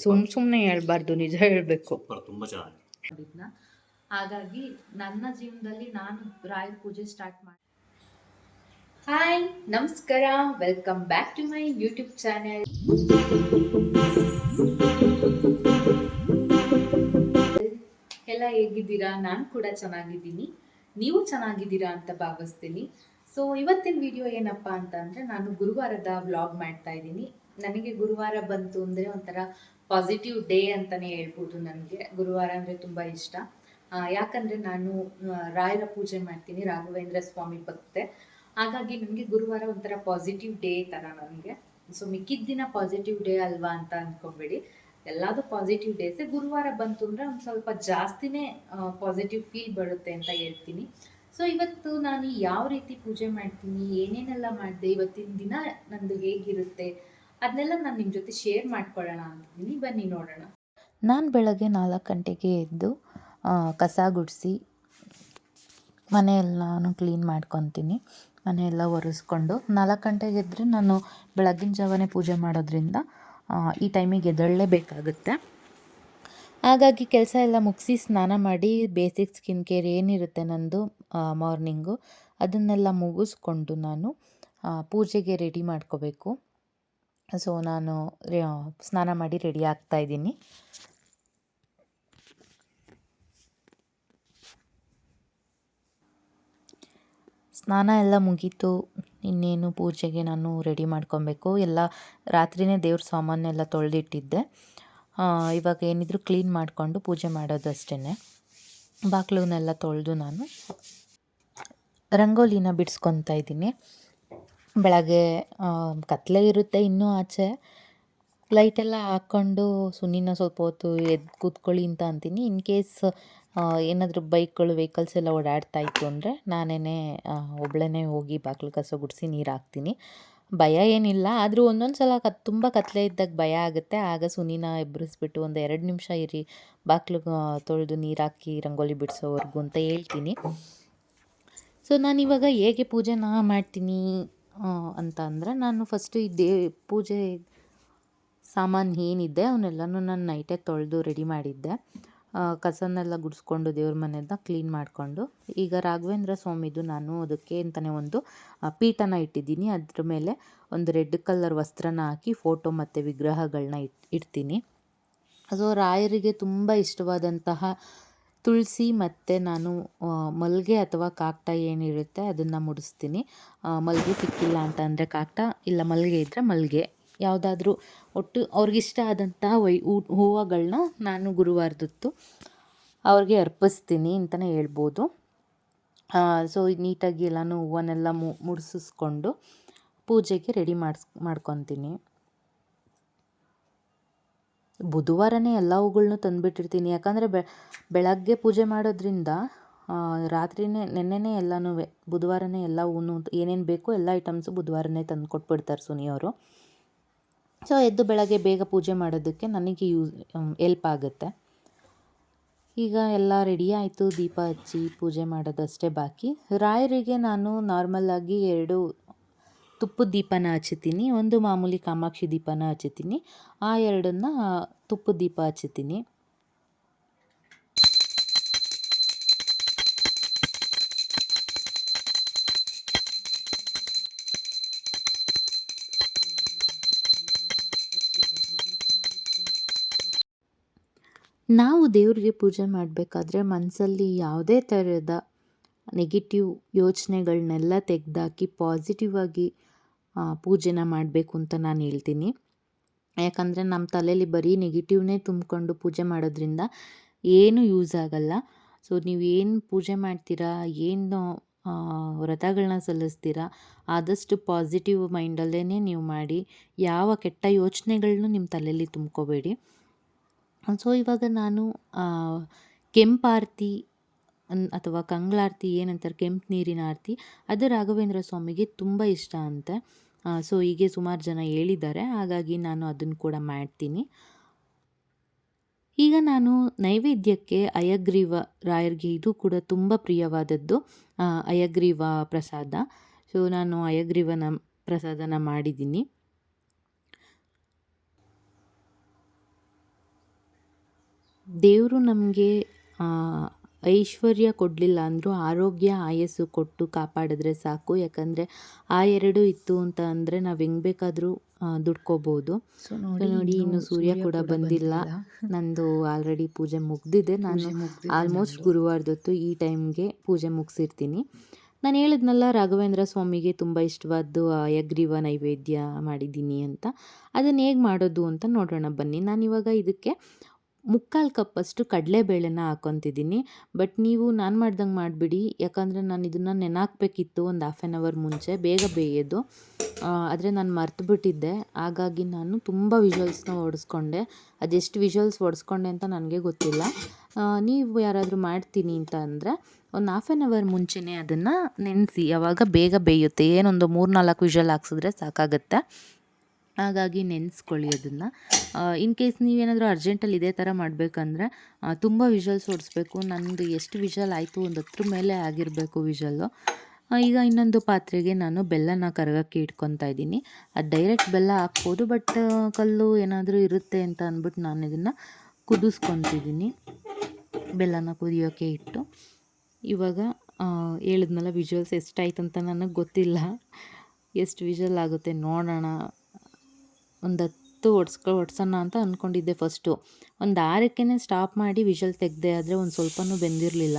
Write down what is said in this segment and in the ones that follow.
ಸುಮ್ ಸುಮ್ಮನೆ ಹೇಳ್ಬಾರ್ದು ನಿಜ ಹೇಳಬೇಕು. ಸೂಪರ್ ತುಂಬ ಚೆನ್ನಾಗಿ ಮಾಡಿದ್ನ ಹಾಗಾಗಿ ನನ್ನ ಜೀವನದಲ್ಲಿ ನಾನು ರಾಯರ ಪೂಜೆ ಸ್ಟಾರ್ಟ್ ಮಾಡಿ ಹಾಯ್ ನಮಸ್ಕಾರ. Welcome back to my YouTube channel ಎಲ್ಲ ಹೇಗಿದ್ದೀರಾ? ನಾನು ಕೂಡ ಚೆನ್ನಾಗಿದ್ದೀನಿ. ನೀವು ಚೆನ್ನಾಗಿದ್ದೀರಾ ಅಂತ ಭಾವಿಸ್ತೀನಿ. ಸೊ ಇವತ್ತಿನ ವಿಡಿಯೋ ಏನಪ್ಪ ಅಂತ ಅಂದರೆ ನಾನು ಗುರುವಾರದ ವ್ಲಾಗ್ ಮಾಡ್ತಾ ಇದ್ದೀನಿ. ನನಗೆ ಗುರುವಾರ ಬಂತು ಅಂದರೆ ಒಂಥರ ಪಾಸಿಟಿವ್ ಡೇ ಅಂತಲೇ ಹೇಳ್ಬೋದು ನನಗೆ. ಗುರುವಾರ ಅಂದರೆ ತುಂಬ ಇಷ್ಟ. ಯಾಕಂದರೆ ನಾನು ರಾಯರ ಪೂಜೆ ಮಾಡ್ತೀನಿ, ರಾಘವೇಂದ್ರ ಸ್ವಾಮಿ ಭಕ್ತೆ. ಹಾಗಾಗಿ ನನಗೆ ಗುರುವಾರ ಒಂಥರ ಪಾಸಿಟಿವ್ ಡೇ ಥರ ನನಗೆ. ಸೊ ಮಿಕ್ಕಿದ ದಿನ ಪಾಸಿಟಿವ್ ಡೇ ಅಲ್ವಾ ಅಂತ ಅಂದ್ಕೊಬೇಡಿ ಎಲ್ಲದೂ ಪಾಸಿಟಿವ್ ಡೇಸೇ ಗುರುವಾರ ಬಂತು ಅಂದರೆ ಒಂದು ಸ್ವಲ್ಪ ಜಾಸ್ತಿನೇ ಪಾಸಿಟಿವ್ ಫೀಲ್ ಬರುತ್ತೆ ಅಂತ ಹೇಳ್ತೀನಿ. ಸೊ ಇವತ್ತು ನಾನು ಯಾವ ರೀತಿ ಪೂಜೆ ಮಾಡ್ತೀನಿ, ಏನೇನೆಲ್ಲ ಮಾಡಿದೆ, ಇವತ್ತಿನ ದಿನ ನಂದು ಹೇಗಿರುತ್ತೆ ಅದನ್ನೆಲ್ಲ ನಾನು ನಿಮ್ಮ ಜೊತೆ ಶೇರ್ ಮಾಡ್ಕೊಳ್ಳೋಣ ಅಂತಿದ್ದೀನಿ ಬನ್ನಿ ನೋಡೋಣ. ನಾನು ಬೆಳಗ್ಗೆ ನಾಲ್ಕು ಗಂಟೆಗೆ ಎದ್ದು ಕಸ ಗುಡಿಸಿ ಮನೆಯೆಲ್ಲನೂ ಕ್ಲೀನ್ ಮಾಡ್ಕೊತೀನಿ. ಮನೆಯೆಲ್ಲ ಒರೆಸ್ಕೊಂಡು ನಾಲ್ಕು ಗಂಟೆಗೆ ಎದ್ದರೆ ನಾನು ಬೆಳಗಿನ ಜಾವನೇ ಪೂಜೆ ಮಾಡೋದ್ರಿಂದ ಈ ಟೈಮಿಗೆ ಎದ್ದೇಳಲೇಬೇಕಾಗುತ್ತೆ ಹಾಗಾಗಿ ಕೆಲಸ ಎಲ್ಲ ಮುಗಿಸಿ ಸ್ನಾನ ಮಾಡಿ ಬೇಸಿಕ್ ಸ್ಕಿನ್ ಕೇರ್ ಏನಿರುತ್ತೆ ನಂದು ಮಾರ್ನಿಂಗು ಅದನ್ನೆಲ್ಲ ಮುಗಿಸ್ಕೊಂಡು ನಾನು ಪೂಜೆಗೆ ರೆಡಿ ಮಾಡ್ಕೋಬೇಕು. ಸೊ ನಾನು ಸ್ನಾನ ಮಾಡಿ ರೆಡಿ ಆಗ್ತಾ ಇದ್ದೀನಿ. ಸ್ನಾನ ಎಲ್ಲ ಮುಗೀತು. ಇನ್ನೇನು ಪೂಜೆಗೆ ನಾನು ರೆಡಿ ಮಾಡ್ಕೊಬೇಕು. ಎಲ್ಲ ರಾತ್ರಿಯೇ ದೇವ್ರ ಸಾಮಾನೆಲ್ಲ ತೊಳೆದಿಟ್ಟಿದ್ದೆ. ಇವಾಗ ಏನಿದ್ರು ಕ್ಲೀನ್ ಮಾಡಿಕೊಂಡು ಪೂಜೆ ಮಾಡೋದಷ್ಟೇ ಬಾಗಿಲನ್ನೆಲ್ಲ ತೊಳೆದು ನಾನು ರಂಗೋಲಿನ ಬಿಡಿಸ್ಕೊತಾ ಇದ್ದೀನಿ. ಬೆಳಗ್ಗೆ ಕತ್ತಲೆ ಇರುತ್ತೆ ಇನ್ನೂ ಆಚೆ. ಲೈಟೆಲ್ಲ ಹಾಕ್ಕೊಂಡು ಸುನಿನ ಸ್ವಲ್ಪ ಹೊತ್ತು ಎದ್ದು ಕೂತ್ಕೊಳ್ಳಿ ಅಂತ ಅಂತೀನಿ. ಇನ್ ಕೇಸ್ ಏನಾದರೂ ಬೈಕ್ಗಳು ವೆಹಿಕಲ್ಸ್ ಎಲ್ಲ ಓಡಾಡ್ತಾ ಇತ್ತು ಅಂದರೆ ನಾನೇ ಒಬ್ಬಳೇ ಹೋಗಿ ಬಾಗಿಲು ಕಸ ಗುಡಿಸಿ ನೀರು ಹಾಕ್ತೀನಿ. ಭಯ ಏನಿಲ್ಲ. ಆದರೂ ಒಂದೊಂದು ಸಲ ಕತ್, ತುಂಬ ಕತ್ತಲೆ ಇದ್ದಾಗ ಭಯ ಆಗುತ್ತೆ. ಆಗ ಸುನಿನ ಎಬ್ಬರಿಸ್ಬಿಟ್ಟು ಒಂದು ಎರಡು ನಿಮಿಷ ಇರಿ, ಬಾಗಿಲು ತೊಳೆದು ನೀರು ಹಾಕಿ ರಂಗೋಲಿ ಬಿಡಿಸೋವರೆಗೂ ಅಂತ ಹೇಳ್ತೀನಿ. ಸೊ ನಾನಿವಾಗ ಹೇಗೆ ಪೂಜೆನ ಮಾಡ್ತೀನಿ? ಅಂತ ಅಂದರೆ ನಾನು ಫಸ್ಟು ಈ ದೇ, ಪೂಜೆ ಸಾಮಾನು ಏನಿದೆ ಅವನ್ನೆಲ್ಲನೂ ನಾನು ನೈಟೇ ತೊಳೆದು ರೆಡಿ ಮಾಡಿದ್ದೆ. ಕಸನ್ನೆಲ್ಲ ಗುಡಿಸ್ಕೊಂಡು ದೇವ್ರ ಮನೆಯನ್ನ ಕ್ಲೀನ್ ಮಾಡಿಕೊಂಡು. ಈಗ ರಾಘವೇಂದ್ರ ಸ್ವಾಮಿದು ನಾನು ಅದಕ್ಕೆ ಅಂತಲೇ ಒಂದು ಪೀಠನ ಇಟ್ಟಿದ್ದೀನಿ. ಅದ್ರ ಮೇಲೆ ಒಂದು ರೆಡ್ ಕಲರ್ ವಸ್ತ್ರನ ಹಾಕಿ ಫೋಟೋ ಮತ್ತು ವಿಗ್ರಹಗಳನ್ನ ಇಟ್, ಇಡ್ತೀನಿ. ಸೊ ರಾಯರಿಗೆ ತುಂಬ ಇಷ್ಟವಾದಂತಹ ತುಳಸಿ ಮತ್ತು ನಾನು ಮಲ್ಲಿಗೆ ಅಥವಾ ಕಾಕಟ ಏನಿರುತ್ತೆ ಅದನ್ನು ಮುಡಿಸ್ತೀನಿ. ಮಲ್ಗೆ ಮಲ್ಲಿಗೆ ಸಿಕ್ಕಿಲ್ಲ ಅಂತ ಅಂದರೆ ಕಾಕ್ಟ, ಇಲ್ಲ ಮಲ್ಲಿಗೆ ಇದ್ದರೆ ಮಲ್ಲಿಗೆ ಯಾವುದಾದ್ರೂ ಒಟ್ಟು ಅವ್ರಿಗಿಷ್ಟ ಆದಂತಹ ವೈ ಹೂವುಗಳನ್ನ ನಾನು ಗುರುವಾರದೊತ್ತು ಅವ್ರಿಗೆ ಅರ್ಪಿಸ್ತೀನಿ ಅಂತಲೇ ಹೇಳ್ಬೋದು. ಸೊ ನೀಟಾಗಿ ಎಲ್ಲನೂ ಹೂವನ್ನೆಲ್ಲ ಮು, ಮುಡಿಸಿಸ್ಕೊಂಡು ಪೂಜೆಗೆ ರೆಡಿ ಮಾಡಿಸ್, ಮಾಡ್ಕೊತೀನಿ. ಬುಧವಾರನೇ ಎಲ್ಲ ಹೂಗಳ್ನೂ ತಂದುಬಿಟ್ಟಿರ್ತೀನಿ. ಯಾಕಂದರೆ ಬೆಳಗ್ಗೆ ಪೂಜೆ ಮಾಡೋದ್ರಿಂದ ರಾತ್ರಿಯೇ ನೆನ್ನೆನೇ ಎಲ್ಲನೂ ಬುಧವಾರನೇ ಎಲ್ಲ ಹೂನು, ಏನೇನು ಬೇಕೋ ಎಲ್ಲ ಐಟಮ್ಸು ಬುಧವಾರನೇ ತಂದು ಕೊಟ್ಬಿಡ್ತಾರೆ ಸುನಿಯವರು ಸೊ, ಎದ್ದು ಬೆಳಗ್ಗೆ ಬೇಗ ಪೂಜೆ ಮಾಡೋದಕ್ಕೆ ನನಗೆ ಯೂಸ್ ಎಲ್ಪ್ ಆಗುತ್ತೆ. ಈಗ ಎಲ್ಲ ರೆಡಿ ಆಯಿತು, ದೀಪ ಹಚ್ಚಿ ಪೂಜೆ ಮಾಡೋದಷ್ಟೇ ಬಾಕಿ. ರಾಯರಿಗೆ ನಾನು ನಾರ್ಮಲ್ಲಾಗಿ ಎರಡು ತುಪ್ಪದ ದೀಪನ ಹಚ್ಚುತ್ತೀನಿ, ಒಂದು ಮಾಮೂಲಿ ಕಾಮಾಕ್ಷಿ ದೀಪನ ಹಚ್ಚುತ್ತೀನಿ. ಆ ಎರಡನ್ನ ತುಪ್ಪದ ದೀಪ ಹಚ್ಚುತ್ತೀನಿ. ನಾವು ದೇವರಿಗೆ ಪೂಜೆ ಮಾಡಬೇಕಾದ್ರೆ ಮನಸ್ಸಲ್ಲಿ ಯಾವುದೇ ಥರದ ನೆಗೆಟಿವ್ ಯೋಚನೆಗಳನ್ನೆಲ್ಲ ತೆಗೆದಾಕಿ ಪಾಸಿಟಿವ್ ಆಗಿ ಪೂಜೆನ ಮಾಡಬೇಕು ಅಂತ ನಾನು ಹೇಳ್ತೀನಿ. ಯಾಕಂದರೆ ನಮ್ಮ ತಲೆಯಲ್ಲಿ ಬರೀ ನೆಗೆಟಿವ್ನೇ ತುಂಬಿಕೊಂಡು ಪೂಜೆ ಮಾಡೋದ್ರಿಂದ ಏನೂ ಯೂಸ್ ಆಗಲ್ಲ. ಸೊ ನೀವು ಏನು ಪೂಜೆ ಮಾಡ್ತೀರಾ, ಏನು ವ್ರತಗಳನ್ನ ಸಲ್ಲಿಸ್ತೀರಾ, ಆದಷ್ಟು ಪಾಸಿಟಿವ್ ಮೈಂಡಲ್ಲೇ ನೀವು ಮಾಡಿ, ಯಾವ ಕೆಟ್ಟ ಯೋಚನೆಗಳನ್ನು ನಿಮ್ಮ ತಲೆಯಲ್ಲಿ ತುಂಬ್ಕೋಬೇಡಿ. ಸೊ ಇವಾಗ ನಾನು ಕೆಂಪಾರ್ತಿ ಅಥವಾ ಕಂಗ್ಳಾರತಿ ಏನಂತಾರೆ, ಕೆಂಪು ನೀರಿನ ಆರತಿ, ಅದು ರಾಘವೇಂದ್ರ ಸ್ವಾಮಿಗೆ ತುಂಬ ಇಷ್ಟ ಅಂತೆ. ಸೊ ಹೀಗೆ ಸುಮಾರು ಜನ ಹೇಳಿದ್ದಾರೆ. ಹಾಗಾಗಿ ನಾನು ಅದನ್ನು ಕೂಡ ಮಾಡ್ತೀನಿ. ಈಗ ನಾನು ನೈವೇದ್ಯಕ್ಕೆ ಅಯಗ್ರೀವ ರಾಯರಿಗೆ ಇದು ಕೂಡ ತುಂಬ ಪ್ರಿಯವಾದದ್ದು. ಅಯಗ್ರೀವ ಪ್ರಸಾದ. ಸೊ ನಾನು ಅಯಗ್ರೀವನ ಪ್ರಸಾದನ ಮಾಡಿದ್ದೀನಿ. ದೇವರು ನಮಗೆ ಐಶ್ವರ್ಯ ಕೊಡಲಿಲ್ಲ ಅಂದರೂ ಆರೋಗ್ಯ ಆಯಸ್ಸು ಕೊಟ್ಟು ಕಾಪಾಡಿದ್ರೆ ಸಾಕು. ಯಾಕಂದರೆ ಆ ಎರಡು ಇತ್ತು ಅಂತ ಅಂದರೆ ನಾವು ಹೆಂಗೆ ಬೇಕಾದರೂ ದುಡ್ಕೋಬೋದು. ನೋಡಿ ಇನ್ನು ಸೂರ್ಯ ಕೂಡ ಬಂದಿಲ್ಲ. ನಂದು ಆಲ್ರೆಡಿ ಪೂಜೆ ಮುಗ್ದಿದೆ. ನಾನು ಆಲ್ಮೋಸ್ಟ್ ಗುರುವಾರದೊತ್ತು ಈ ಟೈಮ್ಗೆ ಪೂಜೆ ಮುಗಿಸಿರ್ತೀನಿ. ನಾನು ಹೇಳಿದ್ನಲ್ಲ ರಾಘವೇಂದ್ರ ಸ್ವಾಮಿಗೆ ತುಂಬ ಇಷ್ಟವಾದ್ದು ಯಗ್ರೀವ ನೈವೇದ್ಯ ಮಾಡಿದ್ದೀನಿ ಅಂತ. ಅದನ್ನು ಹೇಗೆ ಮಾಡೋದು ಅಂತ ನೋಡೋಣ ಬನ್ನಿ. ನಾನಿವಾಗ ಇದಕ್ಕೆ ಮುಕ್ಕಾಲು ಕಪ್ಪಷ್ಟು ಕಡಲೆಬೇಳೆನ ಹಾಕ್ಕೊತಿದ್ದೀನಿ ಬಟ್ ನೀವು ನಾನು ಮಾಡ್ದಂಗೆ ಮಾಡಿಬಿಡಿ. ಯಾಕಂದರೆ ನಾನು ಇದನ್ನು ನೆನಾಕಬೇಕಿತ್ತು ಒಂದು ಹಾಫ್ ಆ್ಯನ್ ಅವರ್ ಮುಂಚೆ, ಬೇಗ ಬೇಯೋದು. ಆದರೆ ನಾನು ಮರ್ತು ಬಿಟ್ಟಿದ್ದೆ ಹಾಗಾಗಿ ನಾನು ತುಂಬ ವಿಜುವಲ್ಸ್ನ ಓಡಿಸ್ಕೊಂಡೆ. ಅದೆಷ್ಟು ವಿಜುವಲ್ಸ್ ಓಡಿಸ್ಕೊಂಡೆ ಅಂತ ನನಗೆ ಗೊತ್ತಿಲ್ಲ. ನೀವು ಯಾರಾದರೂ ಮಾಡ್ತೀನಿ ಅಂತ ಅಂದರೆ ಒಂದು ಹಾಫ್ ಆ್ಯನ್ ಅವರ್ ಮುಂಚೆನೇ ಅದನ್ನು ನೆನೆಸಿ, ಯಾವಾಗ ಬೇಗ ಬೇಯುತ್ತೆ, ಏನೊಂದು ಮೂರು ನಾಲ್ಕು ವಿಜುವಲ್ ಹಾಕ್ಸಿದ್ರೆ ಸಾಕಾಗುತ್ತೆ? ಹಾಗಾಗಿ ನೆನೆಸ್ಕೊಳ್ಳಿ ಅದನ್ನು. ಇನ್ ಕೇಸ್ ನೀವೇನಾದರೂ ಅರ್ಜೆಂಟಲ್ಲಿ ಇದೇ ಥರ ಮಾಡಬೇಕಂದ್ರೆ ತುಂಬ ವಿಷಲ್ಸ್ ಓಡಿಸ್ಬೇಕು. ನಂದು ಎಷ್ಟು ವಿಷಲ್ ಆಯಿತು ಒಂದು ಹತ್ರ ಮೇಲೆ ಆಗಿರಬೇಕು ವಿಷಲ್ಲು ಈಗ ಇನ್ನೊಂದು ಪಾತ್ರೆಗೆ ನಾನು ಬೆಲ್ಲನ ಕರಗಕ್ಕೆ ಇಟ್ಕೊತಾ ಇದ್ದೀನಿ. ಅದು ಡೈರೆಕ್ಟ್ ಬೆಲ್ಲ ಹಾಕ್ಬೋದು ಬಟ್ ಕಲ್ಲು ಏನಾದರೂ ಇರುತ್ತೆ ಅಂತ ಅಂದ್ಬಿಟ್ಟು ನಾನು ಇದನ್ನು ಕುದಿಸ್ಕೊತಿದ್ದೀನಿ. ಬೆಲ್ಲನ ಕುದಿಯೋಕ್ಕೆ ಇಟ್ಟು. ಇವಾಗ ಹೇಳಿದ್ನಲ್ಲ ವಿಜುವಲ್ಸ್ ಎಷ್ಟಾಯ್ತು ಅಂತ ನನಗೆ ಗೊತ್ತಿಲ್ಲ. ಎಷ್ಟು ವಿಜುವಲ್ ಆಗುತ್ತೆ ನೋಡೋಣ. ಒಂದು ಹತ್ತು ಒಡ್ಸ್ಕೊ ಒಡ್ಸೋಣ ಅಂತ ಅಂದ್ಕೊಂಡಿದ್ದೆ ಫಸ್ಟು ಒಂದು ಆರಕ್ಕೆ ಸ್ಟಾಪ್ ಮಾಡಿ ವಿಷಲ್ ತೆಗೆದೆ ಆದರೆ ಒಂದು ಸ್ವಲ್ಪನೂ ಬೆಂದಿರಲಿಲ್ಲ.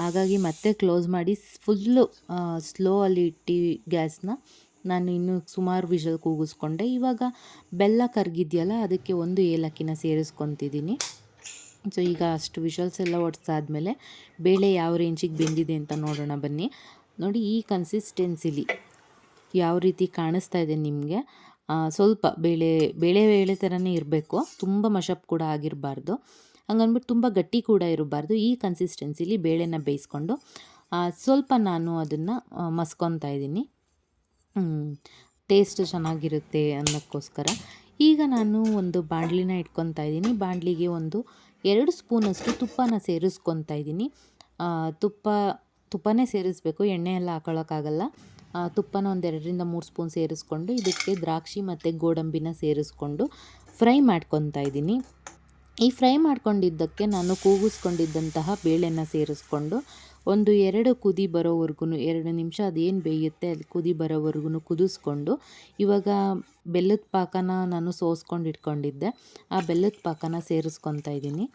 ಹಾಗಾಗಿ ಮತ್ತೆ ಕ್ಲೋಸ್ ಮಾಡಿ ಫುಲ್ಲು ಸ್ಲೋ ಅಲ್ಲಿ ಇಟ್ಟು ಗ್ಯಾಸ್ನ ನಾನು ಇನ್ನೂ ಸುಮಾರು ವಿಷಲ್ ಕೂಗಿಸ್ಕೊಂಡೆ. ಇವಾಗ ಬೆಲ್ಲ ಕರಗಿದೆಯಲ್ಲ, ಅದಕ್ಕೆ ಒಂದು ಏಲಕ್ಕಿನ ಸೇರಿಸ್ಕೊತಿದ್ದೀನಿ. ಸೊ ಈಗ ಅಷ್ಟು ವಿಷಲ್ಸ್ ಎಲ್ಲ ಒಡ್ಸಾದ್ಮೇಲೆ ಬೇಳೆ ಯಾವ ರೇಂಜಿಗೆ ಬೆಂದಿದೆ ಅಂತ ನೋಡೋಣ ಬನ್ನಿ. ನೋಡಿ ಈ ಕನ್ಸಿಸ್ಟೆನ್ಸಿಲಿ ಯಾವ ರೀತಿ ಕಾಣಿಸ್ತಾ ಇದೆ ನಿಮಗೆ. ಸ್ವಲ್ಪ ಬೇಳೆ ಬೇಳೆ ಬೇಳೆ ಥರನೇ ಇರಬೇಕು. ತುಂಬ ಮಶಪ್ ಕೂಡ ಆಗಿರಬಾರ್ದು. ಹಂಗನ್ಬಿಟ್ಟು ತುಂಬ ಗಟ್ಟಿ ಕೂಡ ಇರಬಾರ್ದು. ಈ ಕನ್ಸಿಸ್ಟೆನ್ಸಿಲಿ ಬೇಳೆನ ಬೇಯಿಸ್ಕೊಂಡು ಸ್ವಲ್ಪ ನಾನು ಅದನ್ನು ಮಸ್ಕೊತಾ ಇದ್ದೀನಿ. ಟೇಸ್ಟ್ ಚೆನ್ನಾಗಿರುತ್ತೆ ಅನ್ನೋಕ್ಕೋಸ್ಕರ. ಈಗ ನಾನು ಒಂದು ಬಾಣಲಿನ ಇಟ್ಕೊತಾ ಇದ್ದೀನಿ. ಬಾಣಲಿಗೆ ಒಂದು ಎರಡು ಸ್ಪೂನಷ್ಟು ತುಪ್ಪನ ಸೇರಿಸ್ಕೊತಾ ಇದ್ದೀನಿ. ತುಪ್ಪ, ತುಪ್ಪನೇ ಸೇರಿಸ್ಬೇಕು. ಎಣ್ಣೆ ಎಲ್ಲ ಹಾಕೊಳ್ಳೋಕ್ಕಾಗಲ್ಲ ತುಪ್ಪನ ಒಂದೆರಡರಿಂದ ಮೂರು ಸ್ಪೂನ್ ಸೇರಿಸ್ಕೊಂಡು, ಇದಕ್ಕೆ ದ್ರಾಕ್ಷಿ ಮತ್ತು ಗೋಡಂಬಿನ ಸೇರಿಸ್ಕೊಂಡು ಫ್ರೈ ಮಾಡ್ಕೊತಾ ಇದ್ದೀನಿ. ಈ ಫ್ರೈ ಮಾಡ್ಕೊಂಡಿದ್ದಕ್ಕೆ ನಾನು ಕೂಗಿಸ್ಕೊಂಡಿದ್ದಂತಹ ಬೇಳೆನ ಸೇರಿಸ್ಕೊಂಡು, ಒಂದು ಎರಡು ಕುದಿ ಬರೋವರೆಗೂ ಎರಡು ನಿಮಿಷ ಅದೇನು ಬೇಯುತ್ತೆ ಅಲ್ಲಿ ಕುದಿ ಬರೋವರೆಗೂ ಕುದಿಸ್ಕೊಂಡು, ಇವಾಗ ಬೆಲ್ಲದ ಪಾಕನ ನಾನು ಸೋಸ್ಕೊಂಡು ಇಟ್ಕೊಂಡಿದ್ದೆ. ಆ ಬೆಲ್ಲದ ಪಾಕನ ಸೇರಿಸ್ಕೊತಾ ಇದ್ದೀನಿ.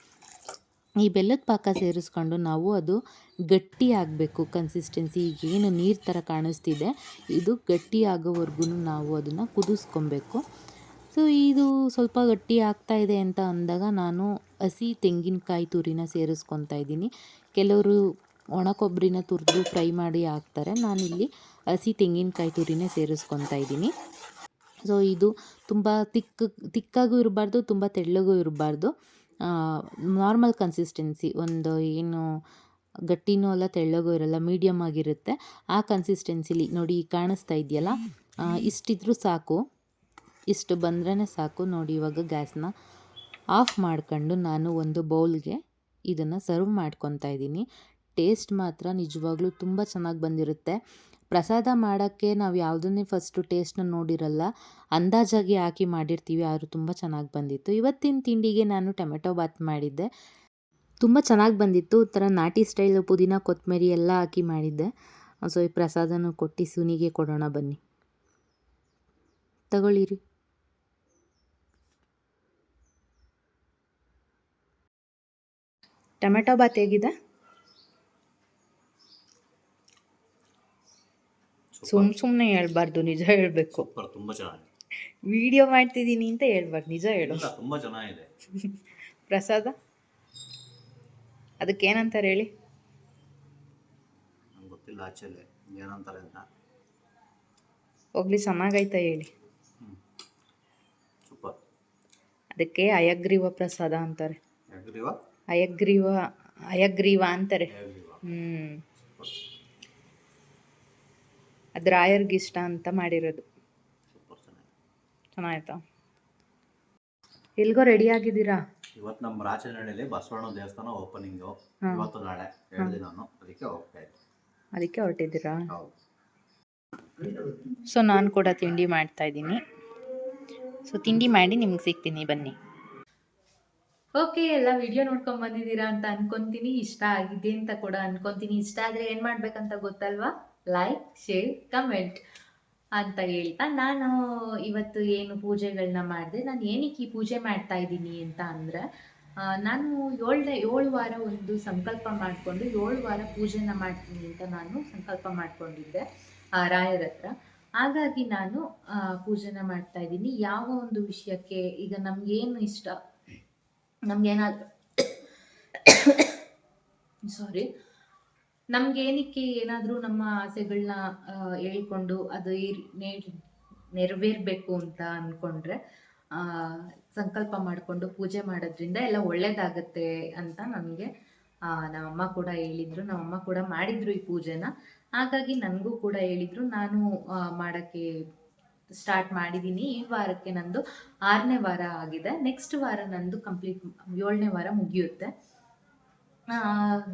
ಈ ಬೆಲ್ಲದ ಪಾಕ ಸೇರಿಸ್ಕೊಂಡು ನಾವು ಅದು ಗಟ್ಟಿ ಆಗಬೇಕು ಕನ್ಸಿಸ್ಟೆನ್ಸಿ ಈಗೇನು ನೀರು ಥರ ಕಾಣಿಸ್ತಿದೆ, ಇದು ಗಟ್ಟಿ ಆಗೋವರೆಗೂ ನಾವು ಅದನ್ನು ಕುದಿಸ್ಕೊಬೇಕು. ಸೊ ಇದು ಸ್ವಲ್ಪ ಗಟ್ಟಿ ಆಗ್ತಾ ಇದೆ ಅಂತ ಅಂದಾಗ ನಾನು ಹಸಿ ತೆಂಗಿನಕಾಯಿ ತುರಿನ ಸೇರಿಸ್ಕೊತಾ ಇದ್ದೀನಿ. ಕೆಲವರು ಒಣ ಕೊಬ್ಬರಿನ ತುರಿದು ಫ್ರೈ ಮಾಡಿ ಹಾಕ್ತಾರೆ. ನಾನಿಲ್ಲಿ ಹಸಿ ತೆಂಗಿನಕಾಯಿ ತುರಿನೇ ಸೇರಿಸ್ಕೊತಾ ಇದ್ದೀನಿ. ಸೊ ಇದು ತುಂಬ ತಿಕ್ಕ, ತಿಕ್ಕಾಗೂ ಇರಬಾರ್ದು, ತುಂಬ ತೆಳ್ಳಗೂ ಇರಬಾರ್ದು. ನಾರ್ಮಲ್ ಕನ್ಸಿಸ್ಟೆನ್ಸಿ ಒಂದು ಏನು ಗಟ್ಟಿನೂ ಅಲ್ಲ, ತೆಳ್ಳಗೂ ಇರಲ್ಲ ಮೀಡಿಯಮ್ ಆಗಿರುತ್ತೆ. ಆ ಕನ್ಸಿಸ್ಟೆನ್ಸಿಲಿ ನೋಡಿ ಕಾಣಿಸ್ತಾ ಇದೆಯಲ್ಲ? ಇಷ್ಟಿದ್ರೂ ಸಾಕು. ಇಷ್ಟು ಬಂದ್ರೇ ಸಾಕು. ನೋಡಿ ಇವಾಗ ಗ್ಯಾಸ್ನ ಆಫ್ ಮಾಡ್ಕೊಂಡು ನಾನು ಒಂದು ಬೌಲ್ಗೆ ಇದನ್ನು ಸರ್ವ್ ಮಾಡ್ಕೊತಾ ಇದ್ದೀನಿ. ಟೇಸ್ಟ್ ಮಾತ್ರ ನಿಜವಾಗ್ಲೂ ತುಂಬ ಚೆನ್ನಾಗಿ ಬಂದಿರುತ್ತೆ. ಪ್ರಸಾದ ಮಾಡೋಕ್ಕೆ ನಾವು ಯಾವುದನ್ನೇ ಫಸ್ಟು ಟೇಸ್ಟ್ನ ನೋಡಿರಲ್ಲ, ಅಂದಾಜಾಗಿ ಹಾಕಿ ಮಾಡಿರ್ತೀವಿ, ಆದರೂ ತುಂಬ ಚೆನ್ನಾಗಿ ಬಂದಿತ್ತು. ಇವತ್ತಿನ ತಿಂಡಿಗೆ ನಾನು ಟೊಮೆಟೊ ಬಾತ್ ಮಾಡಿದ್ದೆ. ತುಂಬ ಚೆನ್ನಾಗಿ ಬಂದಿತ್ತು, ಒಂಥರ ನಾಟಿ ಸ್ಟೈಲ್ ಪುದೀನ ಕೊತ್ತಂಬರಿ ಎಲ್ಲ ಹಾಕಿ ಮಾಡಿದ್ದೆ. ಸೊ, ಈ ಪ್ರಸಾದನೂ ಕೊಟ್ಟು ಸುನಿಗೆ ಕೊಡೋಣ ಬನ್ನಿ. ತಗೊಳ್ಳಿರಿ. ಟೊಮೆಟೊ ಬಾತ್ ಹೇಗಿದೆ? ಸುಮ್ ಸುಮ್ಮನೆ ಹೇಳ್ಬಾರ್ದು ನಿಜ ಹೇಳಬೇಕು. ಸೂಪರ್ ತುಂಬ ಚೆನ್ನಾಗಿದೆ. ವಿಡಿಯೋ ಮಾಡ್ತಿದ್ದೀನಿ ಅಂತ ಹೇಳ್ಬಾರ್ದು ನಿಜ ಹೇಳು. ತುಂಬಾ ತುಂಬ ಚೆನ್ನಾಗಿದೆ. ಪ್ರಸಾದ? ಅದಕ್ಕೇನಂತಾರೆ ಹೇಳಿ? ನಂಗೆ ಗೊತ್ತಿಲ್ಲ ಏನಂತಾರೆ ಅಂತ. ಹೋಗ್ಲಿ ಚೆನ್ನಾಗೈತ ಹೇಳಿ. ಸೂಪರ್ ಅದಕ್ಕೆ ಅಯಗ್ರೀವ ಪ್ರಸಾದ ಅಂತಾರೆ. ಯಾಕ್ರಿವ ಅಯಗ್ರೀವ ಅಯಗ್ರೀವ ಅಂತಾರೆ. ಹ್ಮ್. ಅದು ರಾಯರ್ಗಿಷ್ಟ ಅಂತ ಮಾಡಿರೋದು. ಚೆನ್ನಾಯ್ತಾ ಎಲ್ಗೋ ರೆಡಿ ಆಗಿದ್ದೀರಾ? ಇವತ್ತು ನಮ್ಮ ರಾಚನಹಳ್ಳಿಯಲ್ಲಿ ಬಸವಣ್ಣ ದೇವಸ್ಥಾನ ಓಪನಿಂಗ್ ಇವತ್ತು ನಾಳೆ ಎರಡು ದಿನ ಅದಕ್ಕೆ ಹೋಗ್ತಾ ಇದ್ದೀನಿ ಅದಕ್ಕೆ ಹೊರಟಿದ್ದೀರಾ? ಸೊ ನಾನು ಕೂಡ ತಿಂಡಿ ಮಾಡ್ತಾ ಇದ್ದೀನಿ. ಸೊ ತಿಂಡಿ ಮಾಡಿ ನಿಮ್ಗೆ ಸಿಗ್ತೀನಿ ಬನ್ನಿ. ಓಕೆ ಎಲ್ಲ ವಿಡಿಯೋ ನೋಡ್ಕೊಂಡ್ ಬಂದಿದ್ದೀರಾ ಅಂತ ಅನ್ಕೊಂತೀನಿ. ಇಷ್ಟ ಆಗಿದೆ ಅಂತ ಕೂಡ ಅನ್ಕೊಂತೀನಿ. ಇಷ್ಟ ಆದ್ರೆ ಏನ್ ಮಾಡ್ಬೇಕಂತ ಗೊತ್ತಲ್ವಾ? ಲೈಕ್ ಶೇರ್ ಕಮೆಂಟ್ ಅಂತ ಹೇಳ್ತಾ ನಾನು ಇವತ್ತು ಏನು ಪೂಜೆಗಳನ್ನ ಮಾಡಿದೆ. ನಾನು ಏನಕ್ಕೆ ಈ ಪೂಜೆ ಮಾಡ್ತಾ ಇದ್ದೀನಿ ಅಂತ ಅಂದರೆ ನಾನು ಏಳನೇ, ಏಳು ವಾರ ಒಂದು ಸಂಕಲ್ಪ ಮಾಡಿಕೊಂಡು ಏಳು ವಾರ ಪೂಜೆನ ಮಾಡ್ತೀನಿ ಅಂತ ನಾನು ಸಂಕಲ್ಪ ಮಾಡ್ಕೊಂಡಿದ್ದೆ, ಆ, ರಾಯರ ಹತ್ರ. ಹಾಗಾಗಿ ನಾನು ಪೂಜೆನ ಮಾಡ್ತಾ ಇದ್ದೀನಿ. ಯಾವ ಒಂದು ವಿಷಯಕ್ಕೆ ಈಗ ನಮಗೇನು ಇಷ್ಟ? ನಮಗೇನಾದ್ರು ಸಾರಿ ನಮ್ಗೆ ಏನಕ್ಕೆ ಏನಾದರೂ ನಮ್ಮ ಆಸೆಗಳನ್ನ ಹೇಳ್ಕೊಂಡು ಅದು ನೆರವೇರ್ಬೇಕು ಅಂತ ಅನ್ಕೊಂಡ್ರೆ, ಆ, ಸಂಕಲ್ಪ ಮಾಡಿಕೊಂಡು ಪೂಜೆ ಮಾಡೋದ್ರಿಂದ ಎಲ್ಲ ಒಳ್ಳೇದಾಗತ್ತೆ ಅಂತ ನನಗೆ ನಮ್ಮಮ್ಮ ಕೂಡ ಹೇಳಿದ್ರು. ನಮ್ಮಮ್ಮ ಕೂಡ ಮಾಡಿದ್ರು ಈ ಪೂಜೆನ. ಹಾಗಾಗಿ ನನಗೂ ಕೂಡ ಹೇಳಿದ್ರು. ನಾನು ಮಾಡೋಕ್ಕೆ ಸ್ಟಾರ್ಟ್ ಮಾಡಿದ್ದೀನಿ ಈ ವಾರಕ್ಕೆ ನಂದು ಆರನೇ ವಾರ ಆಗಿದೆ. ನೆಕ್ಸ್ಟ್ ವಾರ ನಂದು ಕಂಪ್ಲೀಟ್, ಏಳನೇ ವಾರ ಮುಗಿಯುತ್ತೆ.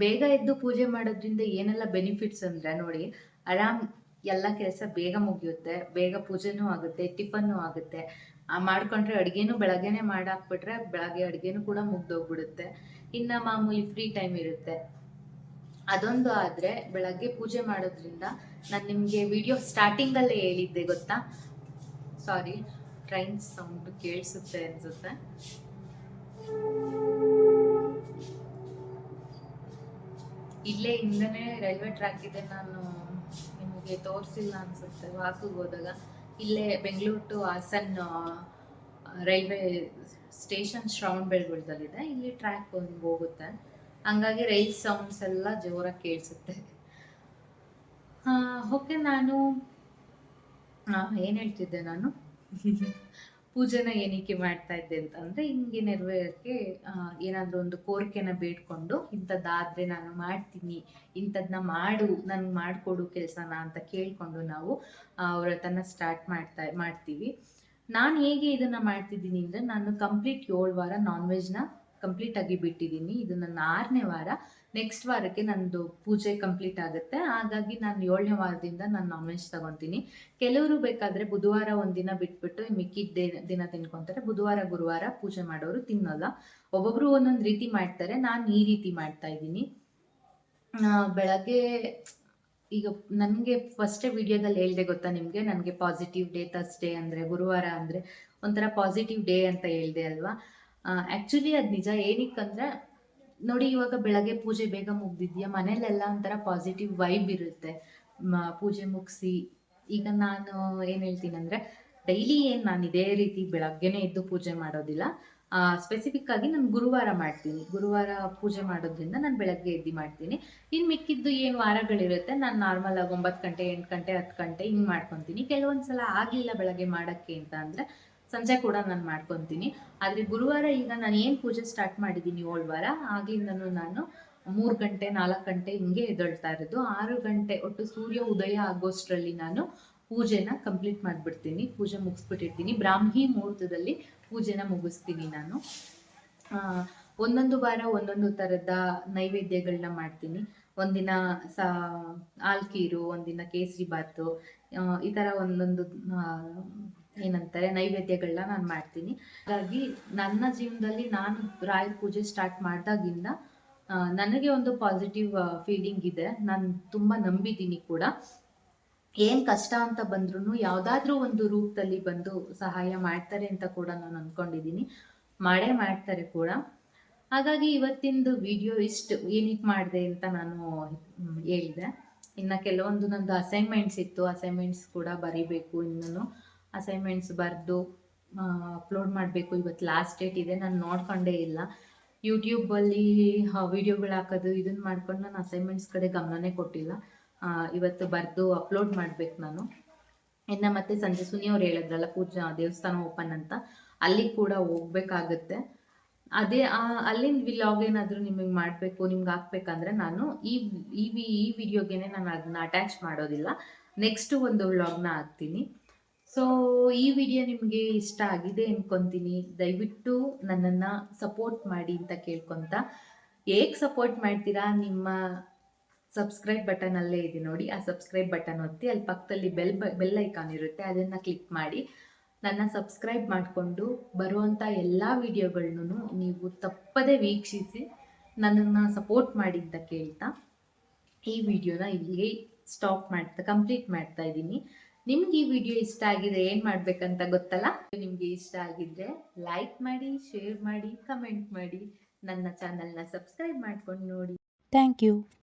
ಬೇಗ ಎದ್ದು ಪೂಜೆ ಮಾಡೋದ್ರಿಂದ ಏನೆಲ್ಲ ಬೆನಿಫಿಟ್ಸ್ ಅಂದರೆ ನೋಡಿ, ಆರಾಮ್ ಎಲ್ಲ ಕೆಲಸ ಬೇಗ ಮುಗಿಯುತ್ತೆ, ಬೇಗ ಪೂಜೆನೂ ಆಗುತ್ತೆ, ಟಿಫನ್ನು ಆಗುತ್ತೆ. ಮಾಡ್ಕೊಂಡ್ರೆ ಅಡುಗೆನೂ ಬೆಳಗ್ಗೆನೆ ಮಾಡಾಕ್ಬಿಟ್ರೆ ಬೆಳಗ್ಗೆ ಅಡುಗೆನೂ ಕೂಡ ಮುಗ್ದೋಗ್ಬಿಡುತ್ತೆ. ಇನ್ನು ಮಾಮೂಲಿ ಫ್ರೀ ಟೈಮ್ ಇರುತ್ತೆ. ಅದೊಂದು ಆದರೆ ಬೆಳಗ್ಗೆ ಪೂಜೆ ಮಾಡೋದ್ರಿಂದ ನಾನು ನಿಮಗೆ ವಿಡಿಯೋ ಸ್ಟಾರ್ಟಿಂಗಲ್ಲೇ ಹೇಳಿದ್ದೆ ಗೊತ್ತಾ? ಸಾರಿ ಟ್ರೈನ್ ಸೌಂಡ್ ಕೇಳಿಸುತ್ತೆ ಅನ್ಸುತ್ತೆ. ಇಲ್ಲೇ ಹಿಂದನೇ ರೈಲ್ವೆ ಟ್ರ್ಯಾಕ್ ಇದೆ ನಾನು ನಿಮಗೆ ತೋರಿಸಿಲ್ಲ ಅನ್ಸುತ್ತೆ, ವಾಕಿಗೆ ಹೋದಾಗ. ಇಲ್ಲೇ Bengaluru to Hassan railway station ಶ್ರವಣ ಬೆಳಗೊಳದಲ್ಲಿದೆ ಇಲ್ಲಿ ಟ್ರ್ಯಾಕ್ ಹೋಗುತ್ತೆ. ಹಂಗಾಗಿ ರೈಲ್ ಸೌಂಡ್ಸ್ ಎಲ್ಲ ಜೋರಾಗಿ ಕೇಳಿಸುತ್ತೆ. ಓಕೆ ನಾನು ಏನು ಹೇಳ್ತಿದ್ದೆ ನಾನು? ಪೂಜೆನ ಏನಕ್ಕೆ ಮಾಡ್ತಾ ಇದ್ದೆ ಅಂತಂದರೆ ಹಿಂಗೆ ನೆರವೇರಕ್ಕೆ ಏನಾದರೂ ಒಂದು ಕೋರಿಕೆನ ಬೇಡ್ಕೊಂಡು ಇಂಥದ್ದಾದ್ರೆ ನಾನು ಮಾಡ್ತೀನಿ, ಇಂಥದ್ನ ಮಾಡು ನನ್ಗೆ ಮಾಡಿಕೊಡು ಕೆಲಸನ ಅಂತ ಕೇಳಿಕೊಂಡು ನಾವು ಅವ್ರ ಹತ್ರನ ಸ್ಟಾರ್ಟ್ ಮಾಡ್ತಾ, ಮಾಡ್ತೀವಿ. ನಾನು ಹೇಗೆ ಇದನ್ನ ಮಾಡ್ತಿದ್ದೀನಿ ಅಂದ್ರೆ ನಾನು ಕಂಪ್ಲೀಟ್ ಏಳು ವಾರ ನಾನ್ ವೆಜ್ನ ಕಂಪ್ಲೀಟಾಗಿ ಬಿಟ್ಟಿದ್ದೀನಿ. ಇದು ನನ್ನ ಆರನೇ ವಾರ. ನೆಕ್ಸ್ಟ್ ವಾರಕ್ಕೆ ನಂದು ಪೂಜೆ ಕಂಪ್ಲೀಟ್ ಆಗುತ್ತೆ. ಹಾಗಾಗಿ ನಾನು ಏಳನೇ ವಾರದಿಂದ ನಾನು ನಾನ್ ವೆಜ್ ತಗೊತೀನಿ. ಕೆಲವರು ಬೇಕಾದರೆ ಬುಧವಾರ ಒಂದಿನ ಬಿಟ್ಬಿಟ್ಟು ಮಿಕ್ಕಿದ ದಿನ ದಿನ ತಿನ್ಕೊತಾರೆ. ಬುಧವಾರ, ಗುರುವಾರ ಪೂಜೆ ಮಾಡೋರು ತಿನ್ನೋಲ್ಲ. ಒಬ್ಬೊಬ್ರು ಒಂದೊಂದು ರೀತಿ ಮಾಡ್ತಾರೆ. ನಾನು ಈ ರೀತಿ ಮಾಡ್ತಾ ಇದ್ದೀನಿ. ಬೆಳಗ್ಗೆ ಈಗ ನನಗೆ ಫಸ್ಟೇ ವಿಡಿಯೋದಲ್ಲಿ ಹೇಳಿದೆ ಗೊತ್ತಾ ನಿಮಗೆ? ನನಗೆ ಪಾಸಿಟಿವ್ ಡೇ ತರ್ಸ್ಡೇ ಅಂದರೆ, ಗುರುವಾರ ಅಂದರೆ ಒಂಥರ ಪಾಸಿಟಿವ್ ಡೇ ಅಂತ ಹೇಳಿದೆ ಅಲ್ವಾ? ಆ್ಯಕ್ಚುಲಿ ಅದು ನಿಜ. ಏನಕ್ಕಂದರೆ ನೋಡಿ ಇವಾಗ ಬೆಳಗ್ಗೆ ಪೂಜೆ ಬೇಗ ಮುಗ್ದಿದ್ಯಾ? ಮನೇಲೆಲ್ಲ ಒಂಥರ ಪಾಸಿಟಿವ್ ವೈಬ್ ಇರುತ್ತೆ. ಪೂಜೆ ಮುಗಿಸಿ, ಈಗ ನಾನು ಏನು ಹೇಳ್ತೀನಿ ಅಂದರೆ ಡೈಲಿ ಏನು ನಾನು ಇದೇ ರೀತಿ ಬೆಳಗ್ಗೆನೇ ಎದ್ದು ಪೂಜೆ ಮಾಡೋದಿಲ್ಲ. ಸ್ಪೆಸಿಫಿಕ್ ಆಗಿ ನಾನು ಗುರುವಾರ ಮಾಡ್ತೀನಿ. ಗುರುವಾರ ಪೂಜೆ ಮಾಡೋದ್ರಿಂದ ನಾನು ಬೆಳಗ್ಗೆ ಎದ್ದು ಮಾಡ್ತೀನಿ. ಇನ್ನು ಮಿಕ್ಕಿದ್ದು ಏನು ವಾರಗಳಿರುತ್ತೆ, ನಾನು ನಾರ್ಮಲ್ ಆಗಿ ಒಂಬತ್ತು ಗಂಟೆ, ಎಂಟು ಗಂಟೆ, ಹತ್ತು ಗಂಟೆ ಹಿಂಗೆ ಮಾಡ್ಕೊತೀನಿ. ಕೆಲವೊಂದು ಸಲ ಆಗಲಿಲ್ಲ ಬೆಳಗ್ಗೆ ಮಾಡೋಕ್ಕೆ ಅಂತ ಅಂದರೆ ಸಂಜೆ ಕೂಡ ನಾನು ಮಾಡ್ಕೊತೀನಿ. ಆದರೆ ಗುರುವಾರ ಈಗ ನಾನು ಏನು ಪೂಜೆ ಸ್ಟಾರ್ಟ್ ಮಾಡಿದ್ದೀನಿ ಏಳು ವಾರ ಆಗ್ಲಿಂದನೂ ನಾನು ಮೂರು ಗಂಟೆ, ನಾಲ್ಕು ಗಂಟೆ ಹಿಂಗೆ ಎದ್ದೇಳ್ತಾ ಇರೋದು. ಆರು ಗಂಟೆ ಒಟ್ಟು ಸೂರ್ಯ ಉದಯ ಆಗೋಷ್ಟರಲ್ಲಿ ನಾನು ಪೂಜೆನ ಕಂಪ್ಲೀಟ್ ಮಾಡಿಬಿಡ್ತೀನಿ. ಪೂಜೆ ಮುಗಿಸ್ಬಿಟ್ಟಿರ್ತೀನಿ. ಬ್ರಾಹ್ಮಿ ಮುಹೂರ್ತದಲ್ಲಿ ಪೂಜೆನ ಮುಗಿಸ್ತೀನಿ ನಾನು. ಒಂದೊಂದು ವಾರ ಒಂದೊಂದು ಥರದ ನೈವೇದ್ಯಗಳನ್ನ ಮಾಡ್ತೀನಿ. ಒಂದಿನ ಸಾ ಆಲ್ಕೀರು ಒಂದಿನ ಕೇಸರಿ ಬಾತು ಈ ಥರ ಒಂದೊಂದು ಏನಂತಾರೆ ನೈವೇದ್ಯಗಳನ್ನ ನಾನು ಮಾಡ್ತೀನಿ. ಹಾಗಾಗಿ ನನ್ನ ಜೀವನದಲ್ಲಿ ನಾನು ರಾಯರ ಪೂಜೆ ಸ್ಟಾರ್ಟ್ ಮಾಡಿದಾಗಿಂದ ನನಗೆ ಒಂದು ಪಾಸಿಟಿವ್ ಫೀಲಿಂಗ್ ಇದೆ. ನಾನು ತುಂಬ ನಂಬಿದ್ದೀನಿ ಕೂಡ. ಏನು ಕಷ್ಟ ಅಂತ ಬಂದ್ರೂ ಯಾವುದಾದ್ರೂ ಒಂದು ರೂಪದಲ್ಲಿ ಬಂದು ಸಹಾಯ ಮಾಡ್ತಾರೆ ಅಂತ ಕೂಡ ನಾನು ಅಂದ್ಕೊಂಡಿದ್ದೀನಿ ಮಾಡೇ ಮಾಡ್ತಾರೆ ಕೂಡ. ಹಾಗಾಗಿ ಇವತ್ತಿಂದು ವಿಡಿಯೋ ಇಷ್ಟು. ಏನಕ್ಕೆ ಮಾಡಿದೆ ಅಂತ ನಾನು ಹೇಳಿದೆ. ಇನ್ನ ಕೆಲವೊಂದು ನಂದು ಅಸೈನ್ಮೆಂಟ್ಸ್ ಇತ್ತು. ಅಸೈನ್ಮೆಂಟ್ಸ್ ಕೂಡ ಬರೀಬೇಕು ಇನ್ನೂ ಅಸೈನ್ಮೆಂಟ್ಸ್ ಬರೆದು ಅಪ್ಲೋಡ್ ಮಾಡಬೇಕು. ಇವತ್ತು ಲಾಸ್ಟ್ ಡೇಟ್ ಇದೆ, ನಾನು ನೋಡ್ಕೊಂಡೇ ಇಲ್ಲ. ಯೂಟ್ಯೂಬಲ್ಲಿ ವಿಡಿಯೋಗಳು ಹಾಕೋದು ಇದನ್ನು ಮಾಡ್ಕೊಂಡು ನಾನು ಅಸೈನ್ಮೆಂಟ್ಸ್ ಕಡೆ ಗಮನನೇ ಕೊಟ್ಟಿಲ್ಲ. ಇವತ್ತು ಬರೆದು ಅಪ್ಲೋಡ್ ಮಾಡಬೇಕು ನಾನು. ಇನ್ನು ಮತ್ತೆ ಸಂಜೆ ಸುನಿ ಅವ್ರು ಹೇಳಿದ್ರಲ್ಲ, ಪೂಜಾ ದೇವಸ್ಥಾನ ಓಪನ್ ಅಂತ. ಅಲ್ಲಿ ಕೂಡ ಹೋಗ್ಬೇಕಾಗತ್ತೆ. ಅದೇ ಅಲ್ಲಿನ ವಿಲಾಗ್ ಏನಾದರೂ ನಿಮಗೆ ಮಾಡಬೇಕು, ನಿಮ್ಗೆ ಹಾಕ್ಬೇಕಂದ್ರೆ ನಾನು ಈ ಈ ವಿಡಿಯೋಗೆನೆ ನಾನು ಅದನ್ನ ಅಟ್ಯಾಚ್ ಮಾಡೋದಿಲ್ಲ. ನೆಕ್ಸ್ಟ್ ಒಂದು ವ್ಲಾಗ್ನ ಹಾಕ್ತೀನಿ. ಸೊ ಈ ವಿಡಿಯೋ ನಿಮಗೆ ಇಷ್ಟ ಆಗಿದೆ ಅನ್ಕೊತೀನಿ. ದಯವಿಟ್ಟು ನನ್ನನ್ನು ಸಪೋರ್ಟ್ ಮಾಡಿ ಅಂತ ಕೇಳ್ಕೊತ. ಹೇಗೆ ಸಪೋರ್ಟ್ ಮಾಡ್ತೀರಾ? ನಿಮ್ಮ ಸಬ್ಸ್ಕ್ರೈಬ್ ಬಟನ್ ಅಲ್ಲೇ ಇದೆ ನೋಡಿ. ಆ ಸಬ್ಸ್ಕ್ರೈಬ್ ಬಟನ್ ಒತ್ತಿ, ಅಲ್ಲಿ ಪಕ್ಕದಲ್ಲಿ ಬೆಲ್ ಬೆಲ್ ಐಕಾನ್ ಇರುತ್ತೆ. ಅದನ್ನು ಕ್ಲಿಕ್ ಮಾಡಿ. ನನ್ನ ಸಬ್ಸ್ಕ್ರೈಬ್ ಮಾಡಿಕೊಂಡು ಬರುವಂಥ ಎಲ್ಲ ವಿಡಿಯೋಗಳನ್ನೂ ನೀವು ತಪ್ಪದೇ ವೀಕ್ಷಿಸಿ ನನ್ನನ್ನು ಸಪೋರ್ಟ್ ಮಾಡಿ ಅಂತ ಕೇಳ್ತಾ, ಈ ವಿಡಿಯೋನ ಇಲ್ಲಿಗೆ ಸ್ಟಾಪ್ ಮಾಡ್ತಾ ಕಂಪ್ಲೀಟ್ ಮಾಡ್ತಾ ಇದ್ದೀನಿ. ನಿಮ್ಗೆ ಈ ವಿಡಿಯೋ ಇಷ್ಟ ಆಗಿದೆ ಏನ್ ಮಾಡ್ಬೇಕಂತ ಗೊತ್ತಲ್ಲ? ನಿಮ್ಗೆ ಇಷ್ಟ ಆಗಿದ್ರೆ ಲೈಕ್ ಮಾಡಿ ಶೇರ್ ಮಾಡಿ ಕಮೆಂಟ್ ಮಾಡಿ, ನನ್ನ ಚಾನೆಲ್ನ ಸಬ್ಸ್ಕ್ರೈಬ್ ಮಾಡ್ಕೊಂಡು ನೋಡಿ. Thank you